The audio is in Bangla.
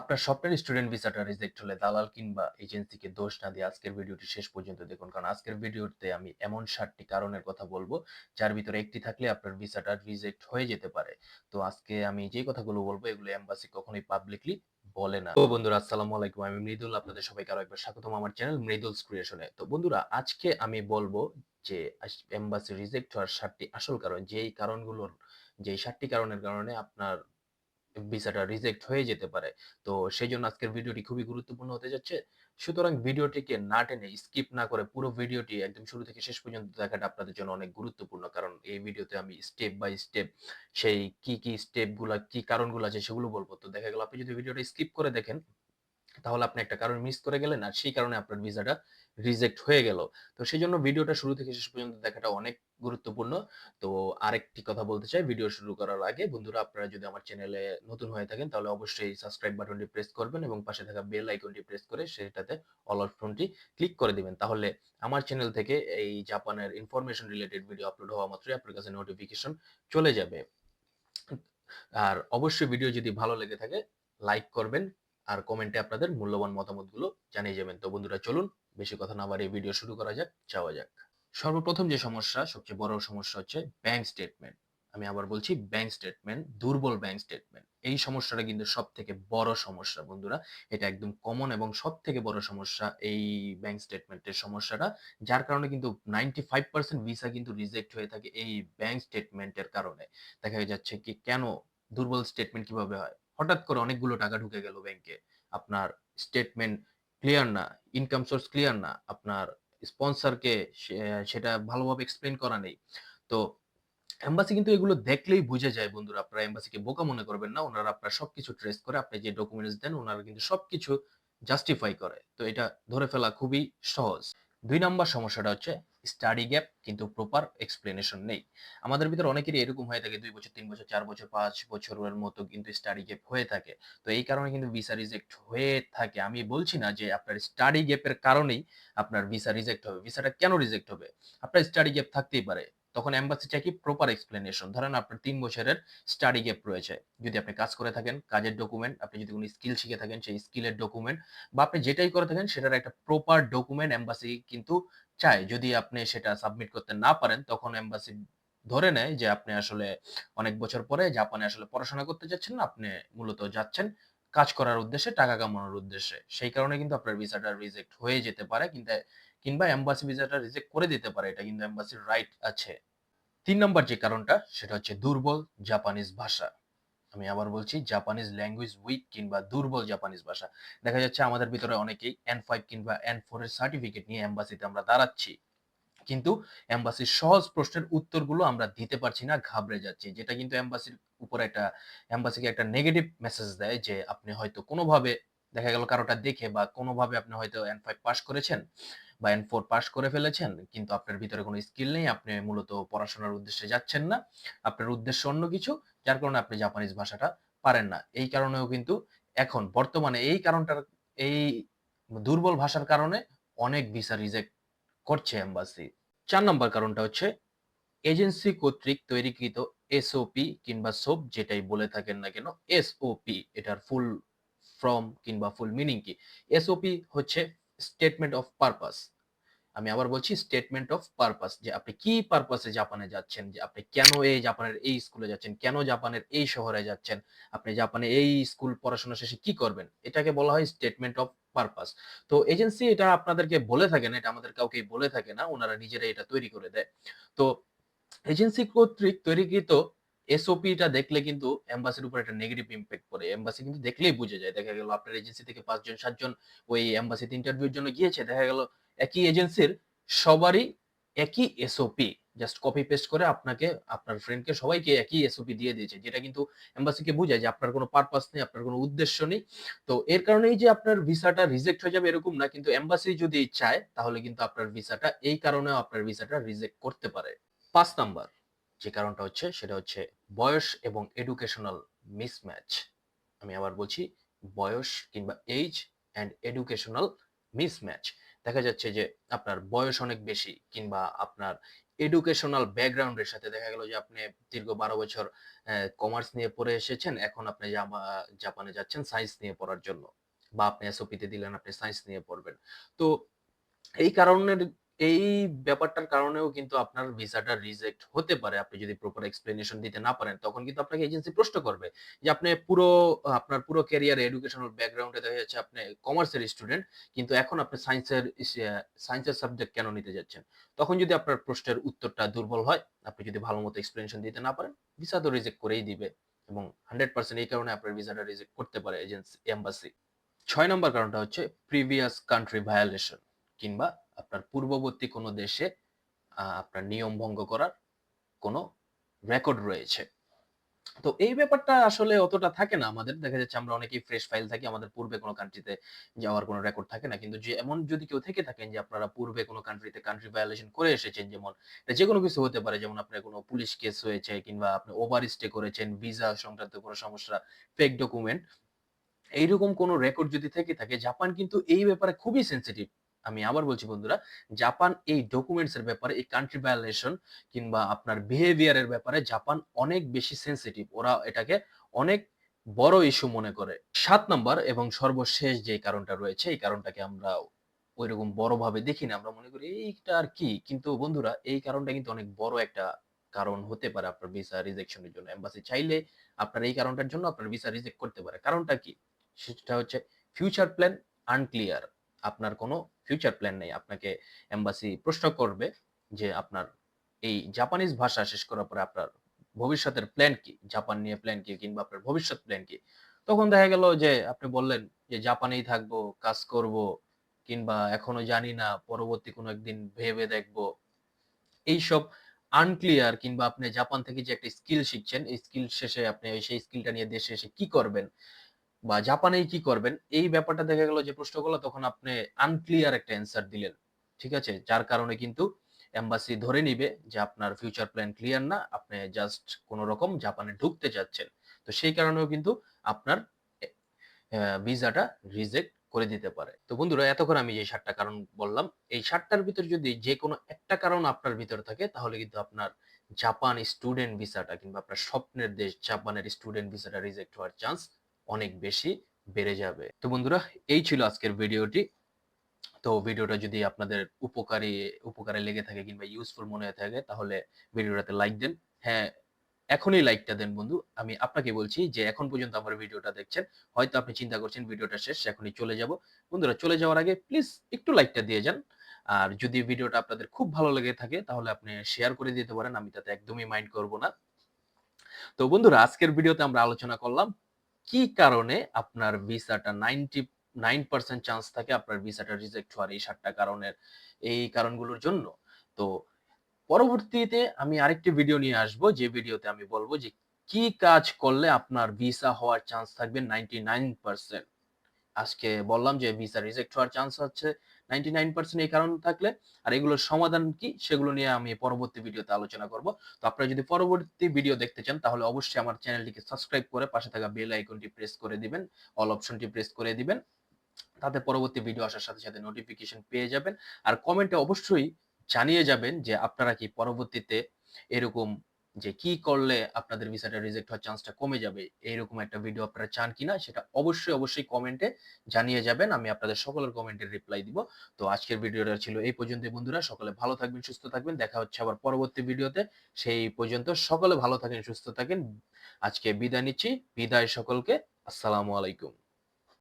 আপনার স্বপ্নের স্টুডেন্ট ভিসাটা রিজেক্ট হলে দালাল কিংবা এজেন্সিকে দোষ না দিয়ে আজকের ভিডিওটি শেষ পর্যন্ত দেখুন। কারণ আজকের ভিডিওতে আমি এমন সাতটি কারণের কথা বলব, যার ভিতরে একটি থাকলে আপনার ভিসাটা রিজেক্ট হয়ে যেতে পারে। তো আজকে আমি যে কথাগুলো বলব, এগুলো এম্বাসি কখনোই পাবলিকলি বলে না। তো বন্ধুরা, আসসালামু আলাইকুম। আমি মৃদুল, আপনাদের সবাইকে আরও একবার স্বাগতম আমার চ্যানেল মৃদুলস ক্রিয়েশনে তো বন্ধুরা, আজকে আমি বলব যে এম্বাসি রিজেক্ট হওয়ার সাতটি আসল কারণ, যেই কারণগুলোর, যেই সাতটি কারণের কারণে আপনার ভিসাটা রিজেক্ট হয়ে যেতে পারে। তো সেই জন্য আজকের ভিডিওটি খুবই গুরুত্বপূর্ণ হতে যাচ্ছে। সুতরাং ভিডিওটিকে না টেনে স্কিপ না করে পুরো ভিডিওটি একদম শুরু থেকে শেষ পর্যন্ত দেখাটা আপনাদের জন্য অনেক গুরুত্বপূর্ণ। কারণ এই ভিডিওতে আমি স্টেপ বাই স্টেপ সেই কি কি স্টেপগুলা কি কারণগুলো আছে সেগুলো বলব। তো দেখা গেল, আপনি যদি ভিডিওটা স্কিপ করে দেখেন, তাহলে আপনি একটা কারণ মিস করে গেলেন আর সেই কারণে আপনার ভিসাটা রিজেক্ট হয়ে গেল। তো সেই জন্য ভিডিওটা শুরু থেকে শেষ পর্যন্ত দেখাটা অনেক গুরুত্বপূর্ণ। তো আরেকটি কথা বলতে চাই, ভিডিও শুরু করার আগে। বন্ধুরা, আপনারা যদি আমার চ্যানেলে নতুন হয়ে থাকেন, তাহলে অবশ্যই সাবস্ক্রাইব বাটনটি প্রেস করবেন এবং পাশে থাকা বেল আইকনটি প্রেস করে সেটাতে অল অপশনটি ক্লিক করে দিবেন। তাহলে আমার চ্যানেল থেকে এই জাপানের ইনফরমেশন রিলেটেড ভিডিও আপলোড হওয়া মাত্রই আপনার কাছে নোটিফিকেশন চলে যাবে। আর অবশ্যই ভিডিও যদি ভালো লেগে থাকে লাইক করবেন আর কমেন্টে আপনাদের মূল্যবান মতামতগুলো জানিয়ে যাবেন। তো বন্ধুরা, চলুন বেশি কথা না বাড়িয়ে ভিডিও শুরু করা যাক, যাওয়া যাক। সর্বপ্রথম যে সমস্যা, সবচেয়ে বড় সমস্যা হচ্ছে ব্যাংক স্টেটমেন্ট আমি আবার বলছি ব্যাংক স্টেটমেন্ট দুর্বল ব্যাংক স্টেটমেন্ট এই সমস্যাটা কিন্তু সব থেকে বড় সমস্যা বন্ধুরা। এটা একদম কমন এবং সব থেকে বড় সমস্যা এই ব্যাংক স্টেটমেন্টের সমস্যাটা, যার কারণে কিন্তু নাইনটি ফাইভ পার্সেন্ট ভিসা কিন্তু রিজেক্ট হয়ে থাকে এই ব্যাংক স্টেটমেন্টের কারণে। দেখা যাচ্ছে কি কেন দুর্বল স্টেটমেন্ট কীভাবে হয়? হঠাৎ করে অনেকগুলো টাকা ঢুকে গেল ব্যাংকে আপনার স্টেটমেন্ট ক্লিয়ার না ইনকাম সোর্স ক্লিয়ার না, আপনার স্পন্সরকে সেটা ভালোভাবে এক্সপ্লেন করা নেই। তো এম্বাসি কিন্তু এগুলো দেখলেই বুঝে যায় বন্ধুরা, আপনারা এম্বাসিকে বোকা মনে করবেন না, ওনারা আপনার সবকিছু ট্রেস করে, আপনি যে ডকুমেন্টস দেন, ওনারা কিন্তু সবকিছু জাস্টিফাই করে। তো এটা ধরে ফেলা খুবই সহজ। দুই নম্বর সমস্যাটা হচ্ছে স্টাডি গ্যাপ কিন্তু প্রপার এক্সপ্লেনেশন নেই। আমাদের ভিতরে অনেকেরই এরকম হয়ে থাকে, দুই বছর, তিন বছর, চার বছর, পাঁচ বছরের মতো কিন্তু স্টাডি গ্যাপ হয়ে থাকে। তো এই কারণে কিন্তু ভিসা রিজেক্ট হয়ে থাকে। আমি বলছি না যে আপনার স্টাডি গ্যাপের কারণেই আপনার ভিসা রিজেক্ট হবে। ভিসাটা কেন রিজেক্ট হবে? আপনার স্টাডি গ্যাপ থাকতেই পারে। তখন এম্বাসি চাই কি প্রপার এক্সপ্লেনেশন ধরেন আপনার তিন বছরের স্টাডি গ্যাপ রয়েছে। যদি আপনি কাজ করে থাকেন, কাজের ডকুমেন্ট আপনি যদি কোনো স্কিল শিখে থাকেন, সেই স্কিলের ডকুমেন্ট বা আপনি যেটাই করে থাকেন, সেটার একটা প্রপার ডকুমেন্ট এম্বাসি কিন্তু চায়। যদি আপনি সেটা সাবমিট করতে না পারেন, তখন এম্বাসি ধরে নেয় যে আপনি আসলে অনেক বছর পরে জাপানে আসলে পড়াশোনা করতে যাচ্ছেন না আপনি মূলত যাচ্ছেন কাজ করার উদ্দেশ্যে, টাকা কামানোর উদ্দেশ্যে। সেই কারণে কিন্তু আপনার ভিসাটা রিজেক্ট হয়ে যেতে পারে, কিন্তু, কিংবা এম্বাসি ভিসাটা রিজেক্ট করে দিতে পারে। এটা কিন্তু এম্বাসির রাইট আছে। তিন নম্বর যে কারণটা, সেটা হচ্ছে দুর্বল জাপানিজ ভাষা। আমি আবার বলছি জাপানিজ ল্যাঙ্গুয়েজ উইক কিংবা দুর্বল জাপানিজ ভাষা। দেখা যাচ্ছে আমাদের ভিতরে অনেকেই এন ফাইভ কিংবা এন ফোর এর সার্টিফিকেট নিয়ে এম্বাসিতে আমরা দাঁড়াচ্ছি। কিন্তু এম্বাসির সহজ প্রশ্নের উত্তরগুলো আমরা দিতে পারছি না, ঘাবড়ে যাচ্ছি। যেটা কিন্তু এম্বাসির উপর একটা এম্বাসিকে একটা নেগেটিভ মেসেজ দেয় যে, আপনি হয়তো কোনোভাবে দেখা গেল কারোটা দেখে বা কোনোভাবে আপনি হয়তো এন ফাইভ পাস করেছেন বা এন ফোর পাস করে ফেলেছেন, কিন্তু আপনার ভিতরে কোনো স্কিল নেই, আপনি মূলত পড়াশোনার উদ্দেশ্যে যাচ্ছেন না, আপনার উদ্দেশ্য অন্য কিছু, যার কারণে আপনি জাপানিজ ভাষাটা পারেন না। এই কারণেও কিন্তু এখন বর্তমানে এই কারণটার, এই দুর্বল ভাষার কারণে অনেক ভিসা রিজেক্ট করছে এম্বাসি চার নম্বর কারণটা হচ্ছে এজেন্সি কর্তৃক তৈরিকৃত এসওপি কিংবা সোপ যেটাই বলে থাকেন না কেন এসওপি এটার ফুল ফ্রম কিংবা ফুল মিনিং কি? এসওপি হচ্ছে স্টেটমেন্ট অফ পারপাস আমি আবার বলছি স্টেটমেন্ট অফ পারপাস যে আপনি কি পারপাসে জাপানে যাচ্ছেন, যে আপনি কেন এই জাপানের এই স্কুলে যাচ্ছেন, কেন জাপানের এই শহরে যাচ্ছেন, আপনি জাপানে এই স্কুল পড়াশোনা শেষে কি করবেন? এটাকে বলা হয় স্টেটমেন্ট অফ পারপাস তো এজেন্সি এটা আপনাদেরকে বলে থাকে না, এটা আমাদের কাউকে বলে থাকে না, ওনারা নিজেরাই এটা তৈরি করে দেয়। তো এজেন্সি কর্তৃক তৈরিকৃত এসওপিটা দেখলে কিন্তু এম্বাসির উপর একটা নেগেটিভ ইম্প্যাক্ট পড়ে। এম্বাসি কিন্তু দেখলেই বুঝে যায়। দেখা গেল আপনার এজেন্সি থেকে পাঁচজন, সাতজন ওই এম্বাসিতে ইন্টারভিউর জন্য গিয়েছে। দেখা গেল একই এজেন্সির সবারই একই এসওপি। জাস্ট কপি পেস্ট করে আপনাকে, আপনার ফ্রেন্ডকে সবাইকে একই এসওপি দিয়ে দিয়েছে, যেটা কিন্তু এম্বাসিকে বোঝায় যে আপনার কোনো পারপাস নেই, আপনার কোনো উদ্দেশ্য নেই। তো এর কারণেই যে আপনার ভিসাটা রিজেক্ট হয়ে যাবে এরকম না, কিন্তু এম্বাসি যদি চায়, তাহলে কিন্তু আপনার ভিসাটা, এই কারণেও আপনার ভিসাটা রিজেক্ট করতে পারে। পাঁচ নাম্বার, যে কারণটা হচ্ছে সেটা হচ্ছে বয়স এবং এডুকেশনাল মিসম্যাচ আমি আবার বলছি বয়স কিংবা এইজ অ্যান্ড এডুকেশনাল মিসম্যাচ দেখা যাচ্ছে যে আপনার বয়স অনেক বেশি কিংবা আপনার এডুকেশনাল ব্যাকগ্রাউন্ডের সাথে দেখা গেল যে আপনি দীর্ঘ বারো বছর কমার্স নিয়ে পড়ে এসেছেন, এখন আপনি জাপানে যাচ্ছেন সায়েন্স নিয়ে পড়ার জন্য। বা আপনি এসওপিতে দিলেন, আপনি সায়েন্স নিয়ে পড়বেন। তো এই কারণের এই ব্যাপারটার কারণেও কিন্তু আপনার ভিসাটা রিজেক্ট হতে পারে। আপনি যদি প্রপার এক্সপ্লেনেশন দিতে না পারেন, তখন কিন্তু আপনাকে এজেন্সি প্রশ্ন করবে যে, আপনি পুরো, আপনার পুরো ক্যারিয়ার এডুকেশনাল ব্যাকগ্রাউন্ডে দেখা যাচ্ছে আপনি কমার্সের স্টুডেন্ট কিন্তু এখন আপনি সায়েন্সের সায়েন্সের সাবজেক্ট কেন নিতে যাচ্ছেন? তখন যদি আপনার প্রশ্নের উত্তরটা দুর্বল হয়, আপনি যদি ভালো মতো এক্সপ্লেনেশন দিতে না পারেন ভিসা তো রিজেক্ট করেই দিবে এবং হান্ড্রেড পার্সেন্ট এই কারণে আপনার ভিসাটা রিজেক্ট করতে পারে এজেন্সি এম্বাসি ছয় নম্বর কারণটা হচ্ছে প্রিভিয়াস কান্ট্রি ভায়োলেশন কিংবা আপনার পূর্ববর্তী কোনো দেশে আপনার নিয়ম ভঙ্গ করার কোনো রেকর্ড রয়েছে। তো এই ব্যাপারটা আসলে অতটা থাকে না আমাদের। দেখা যাচ্ছে আমরা অনেকেই ফ্রেশ ফাইল থাকি, আমাদের পূর্বে কোনো কান্ট্রিতে যাওয়ার কোনো রেকর্ড থাকে না। কিন্তু যে, এমন যদি কেউ থেকে থাকেন যে, আপনারা পূর্বে কোনো কান্ট্রিতে কান্ট্রি ভায়োলেশন করে এসেছেন, যেমন যে কোনো কিছু হতে পারে, যেমন আপনার কোনো পুলিশ কেস হয়েছে কিংবা আপনি ওভার স্টে করেছেন ভিসা সংক্রান্ত কোনো সমস্যা ফেক ডকুমেন্ট এইরকম কোনো রেকর্ড যদি থেকে থাকে জাপান কিন্তু এই ব্যাপারে খুবই সেনসিটিভ আমি আবার বলছি বন্ধুরা, জাপান এই ডকুমেন্টস এর ব্যাপারে, এই কান্ট্রি ভায়োলেশন কিংবা আপনার বিহেভিয়ারের ব্যাপারে জাপান অনেক বেশি সেন্সিটিভ ওরা এটাকে অনেক বড় ইস্যু মনে করে। সাত নাম্বার এবং সর্বশেষ যে কারণটা রয়েছে, এই কারণটাকে আমরা ওইরকম বড়ভাবে দেখি না আমরা মনে করি এইটা আর কি। কিন্তু বন্ধুরা, এই কারণটা কিন্তু অনেক বড় একটা কারণ হতে পারে আপনার ভিসা রিজেকশনের জন্য। এম্বাসি চাইলে আপনার এই কারণটার জন্য আপনার ভিসা রিজেক্ট করতে পারে। কারণটা কি? সেটা হচ্ছে ফিউচার প্ল্যান আনক্লিয়ার আপনার কোনো ফিউচার প্ল্যান নেই। আপনাকে এম্বাসি প্রশ্ন করবে যে আপনার এই জাপানিজ ভাষা শেষ করার পরে আপনার ভবিষ্যতের প্ল্যান কি? জাপান নিয়ে প্ল্যান কি কিংবা আপনার ভবিষ্যৎ প্ল্যান কি? তখন দেখা গেল যে আপনি বললেন যে জাপানেই থাকব, কাজ করব, কিংবা এখনও জানি না, পরবর্তী কোনো একদিন ভেবে দেখব। এইসব আনক্লিয়ার কিংবা আপনি জাপান থেকে যে একটা স্কিল শিখছেন স্কিল শেষে আপনি সেই স্কিলটা নিয়ে দেশে এসে কি করবেন? বা জাপানেই কি করবেন, এই ব্যাপারটা দেখা গেল যে প্রশ্নগুলো তখন আপনি আনক্লিয়ার একটা অ্যান্সার দিলেন। ঠিক আছে? যার কারণে কিন্তু এম্বাসি ধরে নিবে যে আপনার ফিউচার প্ল্যান ক্লিয়ার না, আপনি জাস্ট কোন রকম জাপানে ঢুকতে যাচ্ছেন তো সেই কারণেও কিন্তু আপনার ভিসাটা রিজেক্ট করে দিতে পারে। তো বন্ধুরা, এতক্ষণ আমি যে সাতটা কারণ বললাম, এই সাতটার ভিতর যদি যে কোনো একটা কারণ আপনার ভিতর থাকে, তাহলে কিন্তু আপনার জাপান স্টুডেন্ট ভিসাটা কিংবা আপনার স্বপ্নের দেশ জাপানের স্টুডেন্ট ভিসাটা রিজেক্ট হওয়ার চান্স অনেক বেশি বেড়ে যাবে। তো বন্ধুরা, এই ছিল আজকের ভিডিওটি। তো ভিডিওটা যদি আপনাদের উপকারী, উপকারে লেগে থাকে কিংবা ইউজফুল মনে হয়ে থাকে, তাহলে ভিডিওটাতে লাইক দেন। হ্যাঁ এখনই লাইকটা দেন বন্ধু। আমি আপনাকে বলছি যে, এখন পর্যন্ত আমার ভিডিওটা দেখছেন, হয়তো আপনি চিন্তা করছেন ভিডিওটা শেষ, এখনই চলে যাব। বন্ধুরা, চলে যাওয়ার আগে প্লিজ একটু লাইকটা দিয়ে যান। আর যদি ভিডিওটা আপনাদের খুব ভালো লেগে থাকে, তাহলে আপনি শেয়ার করে দিতে পারেন, আমি তাতে একদমই মাইন্ড করব না। তো বন্ধুরা, আজকের ভিডিওতে আমরা আলোচনা করলাম কি কারণে আপনার ভিসাটা নাইনটি, নাইন পার্সেন্ট চান্স থাকে আপনার ভিসাটা রিজেক্ট হওয়ার এই সাতটা কারণের, এই কারণগুলোর জন্য? তো পরবর্তীতে আমি আরেকটি ভিডিও নিয়ে আসব, যে ভিডিওতে আমি বলব যে কি কাজ করলে আপনার ভিসা হওয়ার চান্স থাকবে নাইনটি নাইন পার্সেন্ট। আজকে বললাম যে ভিসা রিজেক্ট হওয়ার চান্স হচ্ছে নাইনটি নাইন পার্সেন্ট এই কারণ থাকলে, আর এগুলোর সমাধান কি, সেগুলো নিয়ে আমি পরবর্তী ভিডিওতে আলোচনা করব। তো আপনারা যদি পরবর্তী ভিডিও দেখতে চান, তাহলে অবশ্যই আমার চ্যানেলটিকে সাবস্ক্রাইব করে পাশে থাকা বেল আইকনটি প্রেস করে দিবেন, অল অপশনটি প্রেস করে দিবেন। তাতে পরবর্তী ভিডিও আসার সাথে সাথে নোটিফিকেশন পেয়ে যাবেন। আর কমেন্টে অবশ্যই জানিয়ে যাবেন যে আপনারা কি পরবর্তীতে এরকম যে কি করলে আপনাদের ভিসাটা রিজেক্ট হওয়ার চান্সটা কমে যাবে, এইরকম একটা ভিডিও আপনারা চান কিনা সেটা অবশ্যই অবশ্যই কমেন্টে জানিয়ে যাবেন। আমি আপনাদের সকলের কমেন্টের রিপ্লাই দিব। তো আজকের ভিডিওটা ছিল এই পর্যন্ত বন্ধুরা। সকলে ভালো থাকবেন, সুস্থ থাকবেন। দেখা হচ্ছে আবার পরবর্তী ভিডিওতে সেই পর্যন্ত সকলে ভালো থাকেন, সুস্থ থাকেন। আজকে বিদায় নিচ্ছি। বিদায় সকলকে। আসসালামু আলাইকুম।